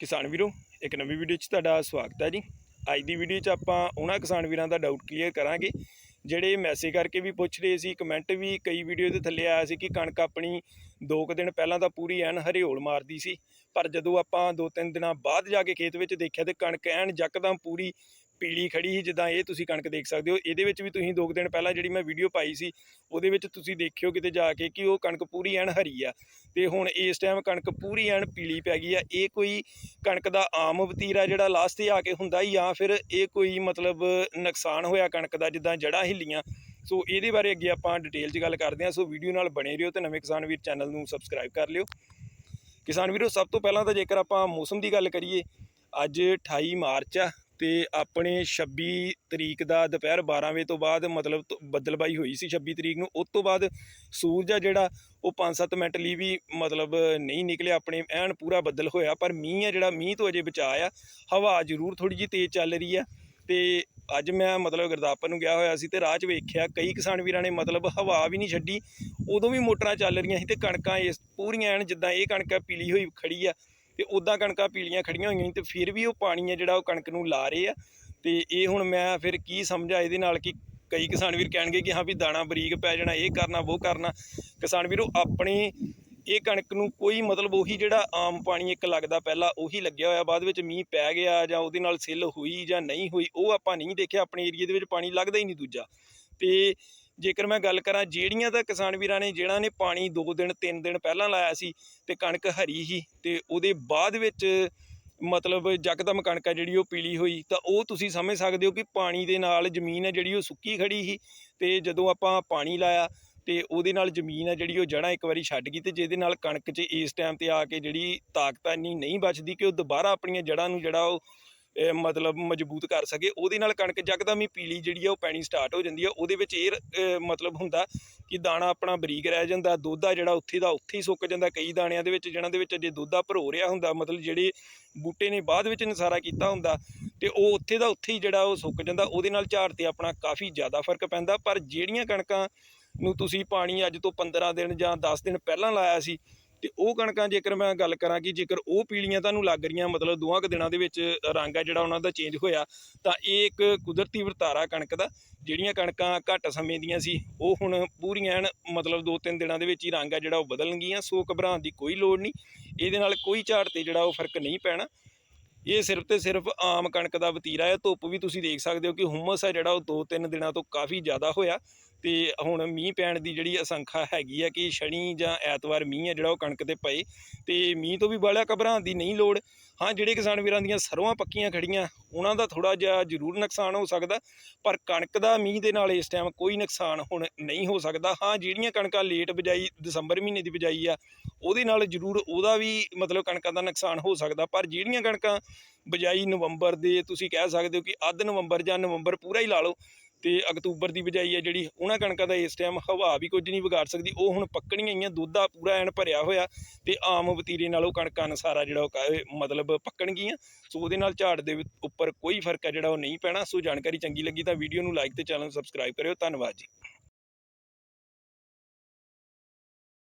ਕਿਸਾਨ ਵੀਰੋ, ਇੱਕ ਨਵੀਂ ਵੀਡੀਓ 'ਚ ਤੁਹਾਡਾ ਸਵਾਗਤ ਹੈ ਜੀ। ਅੱਜ ਦੀ ਵੀਡੀਓ 'ਚ ਆਪਾਂ ਉਹਨਾਂ ਕਿਸਾਨ ਵੀਰਾਂ ਦਾ ਡਾਊਟ ਕਲੀਅਰ ਕਰਾਂਗੇ, ਜਿਹੜੇ ਮੈਸੇਜ ਕਰਕੇ ਵੀ ਪੁੱਛ ਰਹੇ ਸੀ ਕਮੈਂਟ ਵੀ ਕਈ ਵੀਡੀਓ ਦੇ ਥੱਲੇ ਆਇਆ ਸੀ ਕਿ ਕਣਕ ਆਪਣੀ ਦੋ ਕੁ ਦਿਨ ਪਹਿਲਾਂ ਤਾਂ ਪੂਰੀ ਐਨ ਹਰਿਓਲ ਮਾਰਦੀ ਸੀ, ਪਰ ਜਦੋਂ ਆਪਾਂ ਦੋ ਤਿੰਨ ਦਿਨਾਂ ਬਾਅਦ ਜਾ ਕੇ ਖੇਤ ਵਿੱਚ ਦੇਖਿਆ ਤੇ ਕਣਕ ਐਨ ਯਕਦਮ ਪੂਰੀ ਪੀਲੀ ਖੜੀ ਸੀ, ਜਿੱਦਾਂ ਇਹ ਤੁਸੀਂ ਕਣਕ ਦੇਖ ਸਕਦੇ ਹੋ। ਇਹਦੇ ਵਿੱਚ ਵੀ ਤੁਸੀਂ ਦੋ ਕੁ ਦਿਨ ਪਹਿਲਾਂ ਜਿਹੜੀ ਮੈਂ ਵੀਡੀਓ ਪਾਈ ਸੀ, ਉਹਦੇ ਵਿੱਚ ਤੁਸੀਂ ਦੇਖਿਓ ਕਿਤੇ ਜਾ ਕੇ ਕਿ ਉਹ ਕਣਕ ਪੂਰੀ ਐਨ ਹਰੀ ਆ। ਤੇ ਹੁਣ ਇਸ ਟਾਈਮ ਕਣਕ ਪੂਰੀ ਐਨ ਪੀਲੀ ਪੈ ਗਈ ਆ। ਇਹ ਕੋਈ ਕਣਕ ਦਾ ਆਮ ਵਤੀਰਾ ਜਿਹੜਾ ਲਾਸਟ ਤੇ ਆ ਕੇ ਹੁੰਦਾ ਜਾਂ ਫਿਰ ਇਹ ਕੋਈ ਮਤਲਬ ਨੁਕਸਾਨ ਹੋਇਆ ਕਣਕ ਦਾ, ਜਿੱਦਾਂ ਜੜਾਂ ਹਿੱਲੀਆਂ। ਸੋ ਇਹਦੇ ਬਾਰੇ ਅੱਗੇ ਆਪਾਂ ਡਿਟੇਲ 'ਚ ਗੱਲ ਕਰਦੇ ਹਾਂ। ਸੋ ਵੀਡੀਓ ਨਾਲ ਬਣੇ ਰਹੋ ਤੇ ਨਵੇਂ ਕਿਸਾਨ ਵੀਰ ਚੈਨਲ ਨੂੰ ਸਬਸਕ੍ਰਾਈਬ ਕਰ ਲਿਓ। ਕਿਸਾਨ ਵੀਰੋ, ਸਭ ਤੋਂ ਪਹਿਲਾਂ ਤਾਂ ਜੇਕਰ ਆਪਾਂ ਮੌਸਮ ਦੀ ਗੱਲ ਕਰੀਏ, ਅੱਜ 28 ਮਾਰਚ ਆ। ਤੇ ਆਪਣੇ 26 ਤਰੀਕ ਦਾ ਦੁਪਹਿਰ 12 ਵਜੇ ਤੋਂ ਬਾਅਦ ਮਤਲਬ ਤ- ਬੱਦਲਬਾਈ ਹੋਈ ਸੀ 26 ਤਰੀਕ ਨੂੰ। ਉਸ ਤੋਂ ਬਾਅਦ ਸੂਰਜ ਆ ਜਿਹੜਾ, ਉਹ 5-7 ਮਿੰਟ ਲਈ ਵੀ ਮਤਲਬ ਨਹੀਂ ਨਿਕਲਿਆ, ਆਪਣੇ ਐਨ ਪੂਰਾ ਬੱਦਲ ਹੋਇਆ, ਪਰ ਮੀਂਹ ਆ ਜਿਹੜਾ, ਮੀਂਹ ਤੋਂ ਅਜੇ ਬਚਾ ਆ। ਹਵਾ ਜ਼ਰੂਰ ਥੋੜੀ ਜਿਹੀ ਤੇਜ਼ ਚੱਲ ਰਹੀ ਆ ਤੇ ਅੱਜ ਮੈਂ ਮਤਲਬ ਗੁਰਦਾਸਪੁਰ ਨੂੰ ਗਿਆ ਹੋਇਆ ਸੀ ਤੇ ਰਾਹ 'ਚ ਵੇਖਿਆ, ਕਈ ਕਿਸਾਨ ਵੀਰਾਂ ਨੇ ਮਤਲਬ ਹਵਾ ਵੀ ਨਹੀਂ ਛੱਡੀ। ਉਦੋਂ ਵੀ ਮੋਟਰਾਂ ਚੱਲ ਰਹੀਆਂ ਸੀ ਤੇ ਕਣਕਾਂ ਇਸ, ਪੂਰੀਆਂ ਐਨ ਜਿੱਦਾਂ ਇਹ ਕਣਕ ਪੀਲੀ ਹੋਈ ਖੜੀ ਆ। ਤੇ ਉਦਾਂ ਕਣਕਾਂ ਪੀਲੀਆਂ ਖੜੀਆਂ ਹੋਈਆਂ ਸੀ ਤੇ ਫਿਰ ਵੀ ਉਹ ਪਾਣੀ ਹੈ ਜਿਹੜਾ ਉਹ ਕਣਕ ਨੂੰ ਲਾ ਰਹੇ ਆ। ਤੇ ਇਹ ਹੁਣ ਮੈਂ ਫਿਰ ਕੀ ਸਮਝਾ ਇਹਦੇ ਨਾਲ ਕਿ ਕਈ ਕਿਸਾਨ ਵੀਰ ਕਹਿਣਗੇ ਕਿ ਹਾਂ ਵੀ ਦਾਣਾ ਬਰੀਕ ਪੈ ਜਾਣਾ, ਇਹ ਕਰਨਾ, ਉਹ ਕਰਨਾ। ਕਿਸਾਨ ਵੀਰੋ, ਆਪਣੇ ਇਹ ਕਣਕ ਨੂੰ ਕੋਈ ਮਤਲਬ ਉਹੀ ਜਿਹੜਾ ਆਮ ਪਾਣੀ ਇੱਕ ਲੱਗਦਾ ਪਹਿਲਾਂ ਉਹੀ ਲੱਗਿਆ ਹੋਇਆ, ਬਾਅਦ ਵਿੱਚ ਮੀਂਹ ਪੈ ਗਿਆ ਜਾਂ ਉਹਦੇ ਨਾਲ ਸਿੱਲ ਹੋਈ ਜਾਂ ਨਹੀਂ ਹੋਈ, ਉਹ ਆਪਾਂ ਨਹੀਂ ਦੇਖਿਆ, ਆਪਣੇ ਏਰੀਏ ਦੇ ਵਿੱਚ ਪਾਣੀ ਲੱਗਦਾ ਹੀ ਨਹੀਂ ਦੂਜਾ। ਤੇ ਜੇਕਰ ਮੈਂ ਗੱਲ ਕਰਾਂ ਜਿਹੜੀਆਂ ਤਾਂ ਕਿਸਾਨ ਵੀਰਾਂ ਨੇ ਜਿਹਨਾਂ ਨੇ ਪਾਣੀ 2 ਦਿਨ 3 ਦਿਨ ਪਹਿਲਾਂ ਲਾਇਆ ਸੀ ਤੇ ਕਣਕ ਹਰੀ ਸੀ ਤੇ ਉਹਦੇ ਬਾਅਦ ਵਿੱਚ ਮਤਲਬ ਯਕਦਮ ਕਣਕ ਆ ਜਿਹੜੀ ਉਹ ਪੀਲੀ ਹੋਈ, ਤਾਂ ਉਹ ਤੁਸੀਂ ਸਮਝ ਸਕਦੇ ਹੋ ਕਿ ਪਾਣੀ ਦੇ ਨਾਲ ਜ਼ਮੀਨ ਹੈ ਜਿਹੜੀ ਉਹ ਸੁੱਕੀ ਖੜੀ ਸੀ ਤੇ ਜਦੋਂ ਆਪਾਂ ਪਾਣੀ ਲਾਇਆ ਤੇ ਉਹਦੇ ਨਾਲ ਜ਼ਮੀਨ ਆ ਜਿਹੜੀ ਉਹ ਜੜ੍ਹਾਂ ਇੱਕ ਵਾਰੀ ਛੱਡ ਗਈ ਤੇ ਜਿਹਦੇ ਨਾਲ ਕਣਕ 'ਚ ਇਸ ਟਾਈਮ ਤੇ ਆ ਕੇ ਜਿਹੜੀ ਤਾਕਤ ਆ ਇੰਨੀ ਨਹੀਂ ਬਚਦੀ ਕਿ ਉਹ ਦੁਬਾਰਾ ਆਪਣੀਆਂ ਜੜ੍ਹਾਂ ਨੂੰ ਜਿਹੜਾ ਉਹ ਮਤਲਬ ਮਜ਼ਬੂਤ ਕਰ ਸਕੇ। ਉਹਦੇ ਨਾਲ ਕਣਕ ਯਕਦਮ ਹੀ ਪੀਲੀ ਜਿਹੜੀ ਆ ਉਹ ਪੈਣੀ ਸਟਾਰਟ ਹੋ ਜਾਂਦੀ ਆ। ਉਹਦੇ ਵਿੱਚ ਇਹ ਮਤਲਬ ਹੁੰਦਾ ਕਿ ਦਾਣਾ ਆਪਣਾ ਬਰੀਕ ਰਹਿ ਜਾਂਦਾ। ਦੁੱਧ ਆ ਜਿਹੜਾ ਉੱਥੇ ਦਾ, ਉੱਥੇ ਹੀ ਸੁੱਕ ਜਾਂਦਾ। ਕਈ ਦਾਣਿਆਂ ਦੇ ਵਿੱਚ ਜਿਹਨਾਂ ਦੇ ਵਿੱਚ ਜੇ ਦੁੱਧ ਆ ਭਰੋ ਰਿਹਾ ਹੁੰਦਾ, ਮਤਲਬ ਜਿਹੜੇ ਬੂਟੇ ਨੇ ਬਾਅਦ ਵਿੱਚ ਨਸਾਰਾ ਕੀਤਾ ਹੁੰਦਾ, ਤੇ ਉਹ ਉੱਥੇ ਦਾ ਉੱਥੇ ਹੀ ਜਿਹੜਾ ਉਹ ਸੁੱਕ ਜਾਂਦਾ। ਉਹਦੇ ਨਾਲ ਝਾੜ ਤੇ ਆਪਣਾ ਕਾਫੀ ਜ਼ਿਆਦਾ ਫ਼ਰਕ ਪੈਂਦਾ। ਪਰ ਜਿਹੜੀਆਂ ਕਣਕਾਂ ਨੂੰ ਤੁਸੀਂ ਪਾਣੀ ਅੱਜ ਤੋਂ 15 ਦਿਨ ਜਾਂ 10 ਦਿਨ ਪਹਿਲਾਂ ਲਾਇਆ ਸੀ ਤੇ ਉਹ ਕਣਕਾਂ ਜੇਕਰ ਮੈਂ ਗੱਲ ਕਰਾਂ ਕਿ ਜੇਕਰ ਉਹ ਪੀਲੀਆਂ ਤੁਹਾਨੂੰ ਲੱਗ ਰਹੀਆਂ, ਮਤਲਬ ਦੋਹਾਂ ਕੁ ਦਿਨਾਂ ਦੇ ਵਿੱਚ ਰੰਗ ਆ ਜਿਹੜਾ ਉਹਨਾਂ ਦਾ ਚੇਂਜ ਹੋਇਆ, ਤਾਂ ਇਹ ਇੱਕ ਕੁਦਰਤੀ ਵਰਤਾਰਾ ਕਣਕ ਦਾ, ਜਿਹੜੀਆਂ ਕਣਕਾਂ ਘੱਟ ਸਮੇਂ ਦੀਆਂ ਸੀ, ਉਹ ਹੁਣ ਪੂਰੀਆਂ ਐਨ ਮਤਲਬ 2-3 ਦਿਨਾਂ ਦੇ ਵਿੱਚ ਹੀ ਰੰਗ ਆ ਜਿਹੜਾ ਉਹ ਬਦਲਣਗੀਆਂ, ਸੋ ਘਬਰਾਉਣ ਦੀ ਕੋਈ ਲੋੜ ਨਹੀਂ। ਇਹਦੇ ਨਾਲ ਕੋਈ ਝਾੜ ਤੇ ਜਿਹੜਾ ਉਹ ਫ਼ਰਕ ਨਹੀਂ ਪੈਣਾ। ਇਹ ਸਿਰਫ ਤੇ ਸਿਰਫ ਆਮ ਕਣਕ ਦਾ ਵਤੀਰਾ ਹੈ, ਧੁੱਪ ਵੀ ਤੁਸੀਂ ਦੇਖ ਸਕਦੇ ਹੋ ਕਿ ਹੁਮਸ ਹੈ ਜਿਹੜਾ ਉਹ 2-3 ਦਿਨਾਂ ਤੋਂ ਕਾਫੀ ਜ਼ਿਆਦਾ ਹੋਇਆ। ਤੇ ਹੁਣ ਮੀਂਹ ਪੈਣ ਦੀ ਜਿਹੜੀ ਅਸੰਖਾ ਹੈਗੀ ਹੈ ਕਿ ਸ਼ਨੀ ਜਾਂ ਐਤਵਾਰ ਮੀਂਹ ਹੈ ਜਿਹੜਾ ਉਹ ਕਣਕ ਤੇ ਪਏ ਤੇ ਮੀਂਹ ਤੋਂ ਵੀ ਬਾਲਿਆ ਘਬਰਾਉਣ ਦੀ ਨਹੀਂ ਲੋੜ। ਹਾਂ, ਜਿਹੜੇ ਕਿਸਾਨ ਵੀਰਾਂ ਦੀਆਂ ਸਰੋਆਂ ਪੱਕੀਆਂ ਖੜੀਆਂ, ਉਹਨਾਂ ਦਾ ਥੋੜਾ ਜਿਹਾ ਜ਼ਰੂਰ ਨੁਕਸਾਨ ਹੋ ਸਕਦਾ, ਪਰ ਕਣਕ ਦਾ ਮੀਂਹ ਦੇ ਨਾਲ ਇਸ ਟਾਈਮ ਕੋਈ ਨੁਕਸਾਨ ਹੁਣ ਨਹੀਂ ਹੋ ਸਕਦਾ। ਹਾਂ, ਜਿਹੜੀਆਂ ਕਣਕਾਂ ਲੇਟ ਬਿਜਾਈ, ਦਸੰਬਰ ਮਹੀਨੇ ਦੀ ਬਜਾਈ ਆ, ਉਹਦੇ ਨਾਲ ਜ਼ਰੂਰ ਉਹਦਾ ਵੀ ਮਤਲਬ ਕਣਕਾਂ ਦਾ ਨੁਕਸਾਨ ਹੋ ਸਕਦਾ, ਪਰ ਜਿਹੜੀਆਂ ਕਣਕਾਂ ਬਿਜਾਈ ਨਵੰਬਰ ਦੇ ਤੁਸੀਂ ਕਹਿ ਸਕਦੇ ਹੋ ਕਿ ਅੱਧ ਨਵੰਬਰ ਜਾਂ ਨਵੰਬਰ ਪੂਰਾ ਹੀ ਲਾ ਲਓ ਤੇ ਅਕਤੂਬਰ ਦੀ ਬਜਾਈ ਹੈ ਜਿਹੜੀ, ਉਹਨਾਂ ਕਣਕਾਂ ਦਾ ਇਸ ਟਾਈਮ ਹਵਾ ਵੀ ਕੁਝ ਨਹੀਂ ਵਿਗਾੜ ਸਕਦੀ, ਉਹ ਹੁਣ ਪੱਕਣੀਆਂ ਆਈਆਂ ਦੁੱਧ ਦਾ ਪੂਰਾ ਐਨ ਭਰਿਆ ਹੋਇਆ ਤੇ ਆਮ ਵਤੀਰੇ ਉਹ ਕਣਕਾਂ ਸਾਰਾ ਜਿਹੜਾ ਉਹ ਕ- ਮਤਲਬ ਪੱਕਣਗੀਆਂ, ਸੋ ਉਹਦੇ ਨਾਲ ਝਾੜ ਦੇ ਉੱਪਰ ਕੋਈ ਫ਼ਰਕ ਹੈ ਜਿਹੜਾ ਉਹ ਨਹੀਂ ਪੈਣਾ, ਸੋ ਜਾਣਕਾਰੀ ਚੰਗੀ ਲੱਗੀ ਤਾਂ ਵੀਡੀਓ ਨੂੰ ਲਾਈਕ ਤੇ ਚੈਨਲ ਨੂੰ ਸਬਸਕ੍ਰਾਈਬ ਕਰਿਓ, ਧੰਨਵਾਦ ਜੀ।